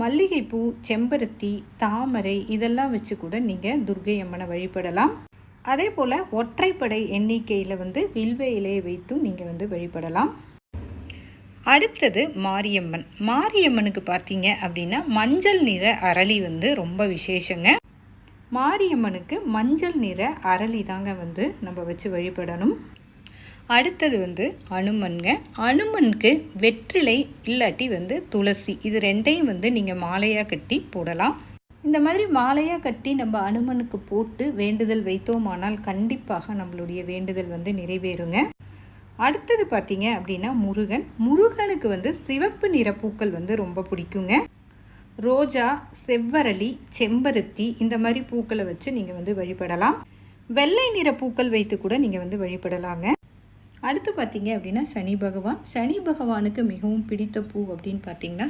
மல்லிகைப்பூ செம்பருத்தி தாமரை இதெல்லாம் வச்சு கூட நீங்கள் துர்கை அம்மனை வழிபடலாம். அதே போல் ஒற்றைப்படை எண்ணிக்கையில் வந்து வில்வ இலையை வைத்தும் நீங்கள் வந்து வழிபடலாம். அடுத்தது மாரியம்மன். மாரியம்மனுக்கு பார்த்தீங்க அப்படின்னா மஞ்சள் நிற அரளி வந்து ரொம்ப விசேஷங்க. மாரியம்மனுக்கு மஞ்சள் நிற அரளி தாங்க வந்து நம்ம வச்சு வழிபடணும். அடுத்தது வந்து அனுமன்ங்க. அனுமனுக்கு வெற்றிலை இல்லாட்டி வந்து துளசி. இது ரெண்டையும் வந்து நீங்கள் மாலையாக கட்டி போடலாம். இந்த மாதிரி மாலையாக கட்டி நம்ம அனுமனுக்கு போட்டு வேண்டுதல் வைத்தோமானால் கண்டிப்பாக நம்மளுடைய வேண்டுதல் வந்து நிறைவேறுங்க. அடுத்தது பார்த்தீங்க அப்படின்னா முருகன். முருகனுக்கு வந்து சிவப்பு நிற பூக்கள் வந்து ரொம்ப பிடிக்குங்க. ரோஜா செவ்வரளி செம்பருத்தி இந்த மாதிரி பூக்களை வச்சு நீங்கள் வந்து வழிபடலாம். வெள்ளை நிற பூக்கள் வைத்து கூட நீங்கள் வந்து வழிபடலாங்க. அடுத்து பார்த்தீங்க அப்படின்னா சனி பகவான். சனி பகவானுக்கு மிகவும் பிடித்த பூ அப்படின்னு பார்த்தீங்கன்னா